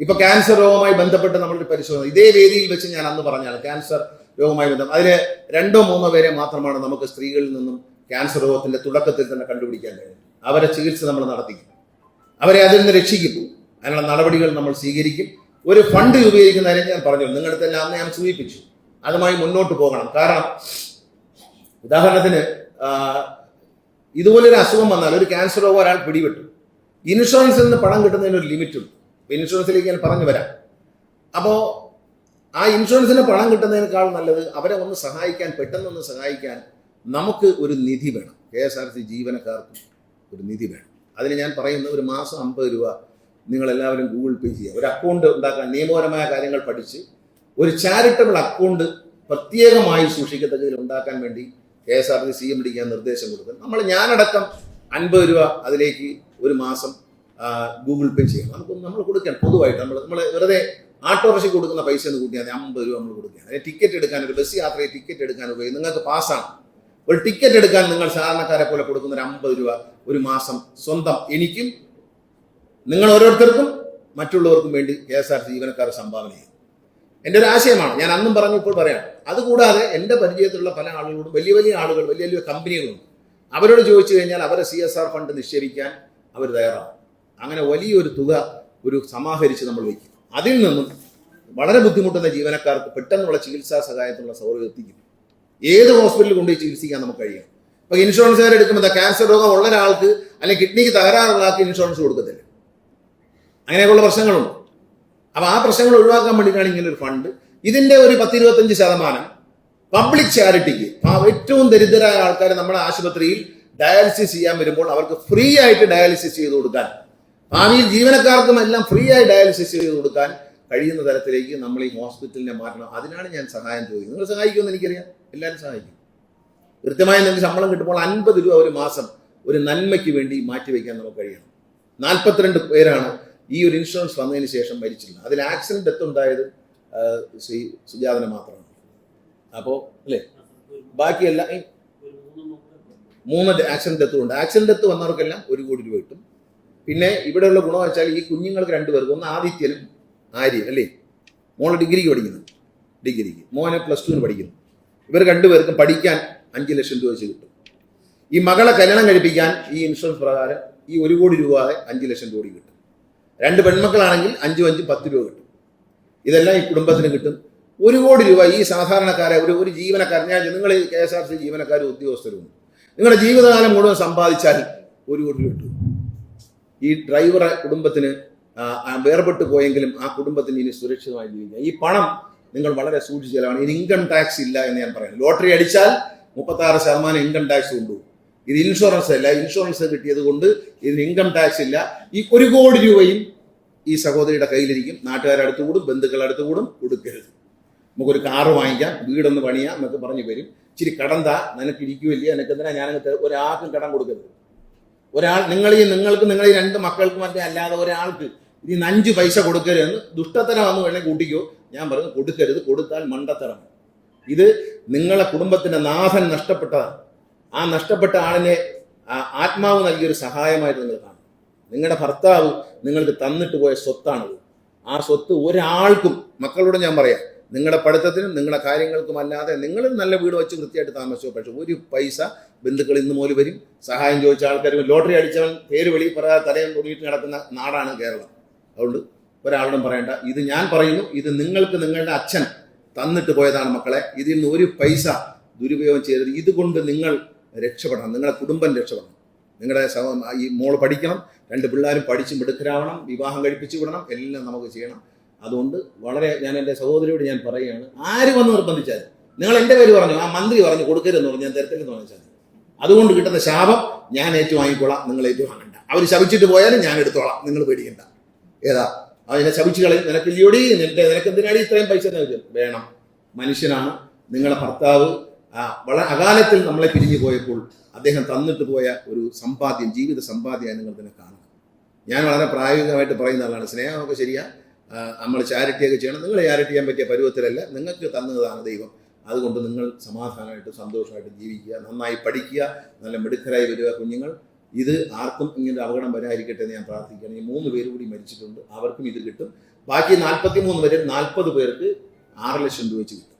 ഇപ്പൊ ക്യാൻസർ രോഗവുമായി ബന്ധപ്പെട്ട് നമ്മളുടെ പരിശോധന. ഇതേ വേദിയിൽ വെച്ച് ഞാൻ അന്ന് പറഞ്ഞാണ് ക്യാൻസർ രോഗവുമായി ബന്ധം. അതിൽ രണ്ടോ മൂന്നോ പേരെ മാത്രമാണ് നമുക്ക് സ്ത്രീകളിൽ നിന്നും ക്യാൻസർ രോഗത്തിന്റെ തുടക്കത്തിൽ തന്നെ കണ്ടുപിടിക്കാൻ കഴിയും അവരെ ചികിത്സ നമ്മൾ നടത്തിക്കും. അവരെ അതിൽ നിന്ന് രക്ഷിക്കും. അതിനുള്ള നടപടികൾ നമ്മൾ സ്വീകരിക്കും. ഒരു ഫണ്ട് രൂപീകരിക്കുന്നതിനെ ഞാൻ പറഞ്ഞു നിങ്ങളുടെ തന്നെ അന്ന് ഞാൻ സൂചിപ്പിച്ചു. അതുമായി മുന്നോട്ട് പോകണം. കാരണം ഉദാഹരണത്തിന് ഇതുപോലൊരു അസുഖം വന്നാൽ ഒരു ക്യാൻസർ രോഗം ഒരാൾ പിടിപെട്ടു. ഇൻഷുറൻസിൽ നിന്ന് പണം കിട്ടുന്നതിന് ഒരു ലിമിറ്റ് ഉണ്ട്. ഇപ്പൊ ഇൻഷുറൻസിലേക്ക് ഞാൻ പറഞ്ഞു വരാം. അപ്പോൾ ആ ഇൻഷുറൻസിന് പണം കിട്ടുന്നതിനേക്കാൾ നല്ലത് അവരെ ഒന്ന് സഹായിക്കാൻ പെട്ടെന്നൊന്ന് സഹായിക്കാൻ നമുക്ക് ഒരു നിധി വേണം. കെ എസ് ആർ സി ജീവനക്കാർക്ക് ഒരു നിധി വേണം. അതിന് ഞാൻ പറയുന്നത് ഒരു മാസം അമ്പത് രൂപ നിങ്ങളെല്ലാവരും ഗൂഗിൾ പേ ചെയ്യുക. ഒരു അക്കൗണ്ട് ഉണ്ടാക്കാൻ നിയമപരമായ കാര്യങ്ങൾ പഠിച്ച് ഒരു ചാരിറ്റബിൾ അക്കൗണ്ട് പ്രത്യേകമായി സൂക്ഷിക്കത്തക്കതിൽ ഉണ്ടാക്കാൻ വേണ്ടി K S R T C M ഡിക്ക് ഞാൻ നിർദ്ദേശം കൊടുക്കും നമ്മൾ ഞാനടക്കം അൻപത് രൂപ അതിലേക്ക് ഒരു മാസം ഗൂഗിൾ പേ ചെയ്യണം നമുക്ക് നമ്മൾ കൊടുക്കാൻ പൊതുവായിട്ട് നമ്മൾ നമ്മൾ വെറുതെ ആട്ടോറിക്ഷ കൊടുക്കുന്ന പൈസ എന്ന് കൂട്ടിയാൽ അമ്പത് രൂപ നമ്മൾ കൊടുക്കുകയാണ്. അതായത് ടിക്കറ്റ് എടുക്കാൻ ഒരു ബസ് യാത്രയിൽ ടിക്കറ്റ് എടുക്കാൻ ഉപയോഗിക്കും നിങ്ങൾക്ക് പാസ്സാണ് ഒരു ടിക്കറ്റ് എടുക്കാൻ നിങ്ങൾ സാധാരണക്കാരെ പോലെ കൊടുക്കുന്ന ഒരു അമ്പത് രൂപ ഒരു മാസം സ്വന്തം എനിക്കും നിങ്ങൾ ഓരോരുത്തർക്കും മറ്റുള്ളവർക്കും വേണ്ടി കെ എസ് ആർ ജീവനക്കാർ സംഭാവന ചെയ്യും. എന്റെ ഒരു ആശയമാണ്. ഞാൻ അന്നും പറഞ്ഞു ഇപ്പോൾ പറയാം. അതുകൂടാതെ എന്റെ പരിചയത്തിലുള്ള പല ആളുകളോടും വലിയ വലിയ ആളുകൾ വലിയ വലിയ കമ്പനികളുണ്ട് അവരോട് ചോദിച്ചു കഴിഞ്ഞാൽ അവരെ സി എസ് ആർ ഫണ്ട് നിക്ഷേപിക്കാൻ അവർ തയ്യാറാണ്. അങ്ങനെ വലിയൊരു തുക ഒരു സമാഹരിച്ച് നമ്മൾ വയ്ക്കും. അതിൽ നിന്നും വളരെ ബുദ്ധിമുട്ടുന്ന ജീവനക്കാർക്ക് പെട്ടെന്നുള്ള ചികിത്സാ സഹായത്തിനുള്ള സൗകര്യം എത്തിക്കും. ഏത് ഹോസ്പിറ്റലിൽ കൊണ്ടുപോയി ചികിത്സിക്കാൻ നമുക്ക് കഴിയും? ഇപ്പൊ ഇൻഷുറൻസുകാർ എടുക്കുമ്പോൾ ക്യാൻസർ രോഗം ഉള്ള ഒരാൾക്ക് അല്ലെങ്കിൽ കിഡ്നിക്ക് തകരാറുള്ള ആൾക്ക് ഇൻഷുറൻസ് കൊടുക്കത്തില്ല. അങ്ങനെയൊക്കെയുള്ള പ്രശ്നങ്ങളുണ്ട്. അപ്പൊ ആ പ്രശ്നങ്ങൾ ഒഴിവാക്കാൻ വേണ്ടിയിട്ടാണ് ഇങ്ങനെ ഒരു ഫണ്ട് ഇതിന്റെ ഒരു പത്തിരുപത്തഞ്ച് ശതമാനം പബ്ലിക് ചാരിറ്റിക്ക് ഏറ്റവും ദരിദ്രരായ ആൾക്കാർ നമ്മുടെ ആശുപത്രിയിൽ ഡയാലിസിസ് ചെയ്യാൻ വരുമ്പോൾ അവർക്ക് ഫ്രീ ആയിട്ട് ഡയാലിസിസ് ചെയ്ത് കൊടുക്കാൻ ഭാവിയിൽ ജീവനക്കാർക്കും എല്ലാം ഫ്രീ ആയി ഡയാലിസിസ് ചെയ്ത് കൊടുക്കാൻ കഴിയുന്ന തരത്തിലേക്ക് നമ്മൾ ഈ ഹോസ്പിറ്റലിനെ മാറ്റണം. അതിനാണ് ഞാൻ സഹായം ചോദിക്കുന്നത്. നിങ്ങൾ സഹായിക്കുമെന്ന് എനിക്കറിയാം. എല്ലാവരും സഹായിക്കും. കൃത്യമായി നിങ്ങൾക്ക് ശമ്പളം കിട്ടുമ്പോൾ അൻപത് രൂപ ഒരു മാസം ഒരു നന്മയ്ക്ക് വേണ്ടി മാറ്റിവെക്കാൻ നമുക്ക് കഴിയണം. നാൽപ്പത്തിരണ്ട് പേരാണ് ഈ ഒരു ഇൻഷുറൻസ് വന്നതിന് ശേഷം മരിച്ചിട്ടുള്ളത്. അതിൽ ആക്സിഡന്റ് ഡെത്ത് ഉണ്ടായത് ശ്രീ സുജാതന മാത്രമാണ്. അപ്പോൾ അല്ലേ? ബാക്കിയെല്ലാം മൂന്ന് ആക്സിഡന്റ് ഡെത്തും ഉണ്ട്. ആക്സിഡന്റ് ഡെത്ത് വന്നവർക്കെല്ലാം ഒരു കോടി രൂപ കിട്ടും. പിന്നെ ഇവിടെയുള്ള ഗുണം വെച്ചാൽ ഈ കുഞ്ഞുങ്ങൾക്ക് രണ്ടുപേർക്ക് ഒന്ന് ആദിത്യനും ആര്യൻ അല്ലേ? മോൾ ഡിഗ്രിക്ക് പഠിക്കുന്നു. ഡിഗ്രിക്ക്. മോനെ പ്ലസ് ടുവിന് പഠിക്കുന്നു. ഇവർ രണ്ടുപേർക്കും പഠിക്കാൻ അഞ്ച് ലക്ഷം രൂപ വെച്ച് കിട്ടും. ഈ മകളെ കല്യാണം കഴിപ്പിക്കാൻ ഈ ഇൻഷുറൻസ് പ്രകാരം ഈ ഒരു കോടി രൂപ അഞ്ച് ലക്ഷം കോടി കിട്ടും. രണ്ട് പെൺമക്കളാണെങ്കിൽ അഞ്ചും അഞ്ചും പത്ത് രൂപ കിട്ടും. ഇതെല്ലാം ഈ കുടുംബത്തിന് കിട്ടും. ഒരു കോടി രൂപ ഈ സാധാരണക്കാരെ ഒരു ഒരു ജീവനക്കാരൻ ഞാൻ നിങ്ങൾ കെ എസ് ആർ സി ജീവനക്കാരും ഉദ്യോഗസ്ഥരും നിങ്ങളുടെ ജീവിതകാലം മുഴുവൻ സമ്പാദിച്ചാൽ ഒരു കോടി രൂപ കിട്ടും. ഈ ഡ്രൈവറെ കുടുംബത്തിന് ആ പോയെങ്കിലും ആ കുടുംബത്തിന് ഇനി സുരക്ഷിതമായി ജീവിക്കാം. ഈ പണം നിങ്ങൾ വളരെ സൂക്ഷിച്ച് ചെലവാണ്. ഇനി ഇൻകം ടാക്സ് ഇല്ല എന്ന് ഞാൻ പറയുന്നു. ലോട്ടറി അടിച്ചാൽ മുപ്പത്താറ് ശതമാനം ഇൻകം ടാക്സ് കൊണ്ടു ഇത് ഇൻഷുറൻസ് അല്ല. ഇൻഷുറൻസ് കിട്ടിയത് കൊണ്ട് ഇതിന് ഇൻകം ടാക്സ് ഇല്ല. ഈ ഒരു കോടി രൂപയും ഈ സഹോദരിയുടെ കയ്യിലിരിക്കും. നാട്ടുകാരടുത്ത് കൂടും ബന്ധുക്കളടുത്ത് കൂടും കൊടുക്കരുത്. നമുക്കൊരു കാറ് വാങ്ങിക്കാം വീടൊന്ന് പണിയാം എന്നൊക്കെ പറഞ്ഞു വരും. ഇച്ചിരി കടന്താ താ. നിനക്ക് ഇരിക്കുമില്ല നിനക്ക് എന്തിനാ ഞാനങ്ങ് ഒരാൾക്കും കടം കൊടുക്കരുത്. ഒരാൾ നിങ്ങൾ ഈ നിങ്ങൾക്ക് നിങ്ങൾ ഈ രണ്ട് മക്കൾക്ക് മറ്റേ അല്ലാതെ ഒരാൾക്ക് ഇനി അഞ്ച് പൈസ കൊടുക്കരുതെന്ന് ദുഷ്ടത്തരം വന്ന് വേണേൽ കൂട്ടിക്കോ. ഞാൻ പറഞ്ഞു കൊടുക്കരുത് കൊടുത്താൽ മണ്ടത്തരം. ഇത് നിങ്ങളെ കുടുംബത്തിന്റെ നാഥൻ നഷ്ടപ്പെട്ടതാണ്. ആ നഷ്ടപ്പെട്ട ആളിനെ ആത്മാവ് നൽകിയൊരു സഹായമായിട്ട് നിങ്ങൾ കാണും. നിങ്ങളുടെ ഭർത്താവ് നിങ്ങൾക്ക് തന്നിട്ട് പോയ സ്വത്താണത്. ആ സ്വത്ത് ഒരാൾക്കും മക്കളോട് ഞാൻ പറയാം നിങ്ങളുടെ പഠിത്തത്തിനും നിങ്ങളുടെ കാര്യങ്ങൾക്കും അല്ലാതെ നിങ്ങൾ നല്ല വീട് വെച്ച് വൃത്തിയായിട്ട് താമസിച്ചു പക്ഷേ ഒരു പൈസ ബന്ധുക്കൾ ഇന്ന് മുതൽ വരും. സഹായം ചോദിച്ച ആൾക്കാർ ലോട്ടറി അടിച്ചവൻ പേര് വെളി പറയാ തലയും തുടങ്ങിയിട്ട് നടക്കുന്ന നാടാണ് കേരളം. അതുകൊണ്ട് ഒരാളോടും പറയണ്ട. ഇത് ഞാൻ പറയുന്നു ഇത് നിങ്ങൾക്ക് നിങ്ങളുടെ അച്ഛൻ തന്നിട്ട് പോയതാണ് മക്കളെ. ഇതിൽ നിന്ന് ഒരു പൈസ ദുരുപയോഗം ചെയ്തത് ഇതുകൊണ്ട് നിങ്ങൾ രക്ഷപ്പെടണം. നിങ്ങളുടെ കുടുംബം രക്ഷപ്പെടണം. നിങ്ങളുടെ ഈ മോൾ പഠിക്കണം. രണ്ട് പിള്ളേരും പഠിച്ചും മിടുക്കരാവണം. വിവാഹം കഴിപ്പിച്ചു വിടണം. എല്ലാം നമുക്ക് ചെയ്യണം. അതുകൊണ്ട് വളരെ ഞാൻ എന്റെ സഹോദരിയോട് ഞാൻ പറയുകയാണ് ആര് വന്ന് നിർബന്ധിച്ചാലും നിങ്ങൾ എന്റെ പേര് പറഞ്ഞു ആ മന്ത്രി പറഞ്ഞു കൊടുക്കരുതെന്ന് പറഞ്ഞു ഞാൻ തരത്തില്ലെന്ന് പറഞ്ഞാൽ അതുകൊണ്ട് കിട്ടുന്ന ശാപം ഞാൻ ഏറ്റു വാങ്ങിക്കോളാം നിങ്ങൾ ഏറ്റു വാങ്ങണ്ട അവർ ശപിച്ചിട്ട് പോയാലും ഞാൻ എടുത്തോളാം നിങ്ങൾ പേടിക്കണ്ട. ഏതാ? അതിനെ ശപിച്ചു കളയും. നിനക്കില്ലയോടി നിന്റെ നിനക്ക് എന്തിനാടി ഇത്രയും പൈസ എന്ന് വേണം. മനുഷ്യനാണ്. നിങ്ങളെ ഭർത്താവ് വളരെ അകാലത്തിൽ നമ്മളെ പിരിഞ്ഞു പോയപ്പോൾ അദ്ദേഹം തന്നിട്ട് പോയ ഒരു സമ്പാദ്യം ജീവിത സമ്പാദ്യമായി നിങ്ങൾ തന്നെ കാണണം. ഞാൻ വളരെ പ്രായോഗികമായിട്ട് പറയുന്ന ആളാണ്. സ്നേഹമൊക്കെ ശരിയാ. നമ്മൾ ചാരിറ്റിയൊക്കെ ചെയ്യണം. നിങ്ങൾ ചാരിറ്റി ചെയ്യാൻ പറ്റിയ പരുവത്തിലല്ല നിങ്ങൾക്ക് തന്നതാണ് ദൈവം. അതുകൊണ്ട് നിങ്ങൾ സമാധാനമായിട്ട് സന്തോഷമായിട്ട് ജീവിക്കുക നന്നായി പഠിക്കുക നല്ല മിടുക്കരായി വരിക കുഞ്ഞുങ്ങൾ. ഇത് ആർക്കും ഇങ്ങനെ അപകടം വരാതിരിക്കട്ടെ എന്ന് ഞാൻ പ്രാർത്ഥിക്കുകയാണ്. ഈ മൂന്ന് പേര് കൂടി മരിച്ചിട്ടുണ്ട്. അവർക്കും ഇത് കിട്ടും. ബാക്കി നാൽപ്പത്തി മൂന്ന് പേരും നാൽപ്പത് പേർക്ക് ആറ് ലക്ഷം രൂപ വെച്ച് കിട്ടും.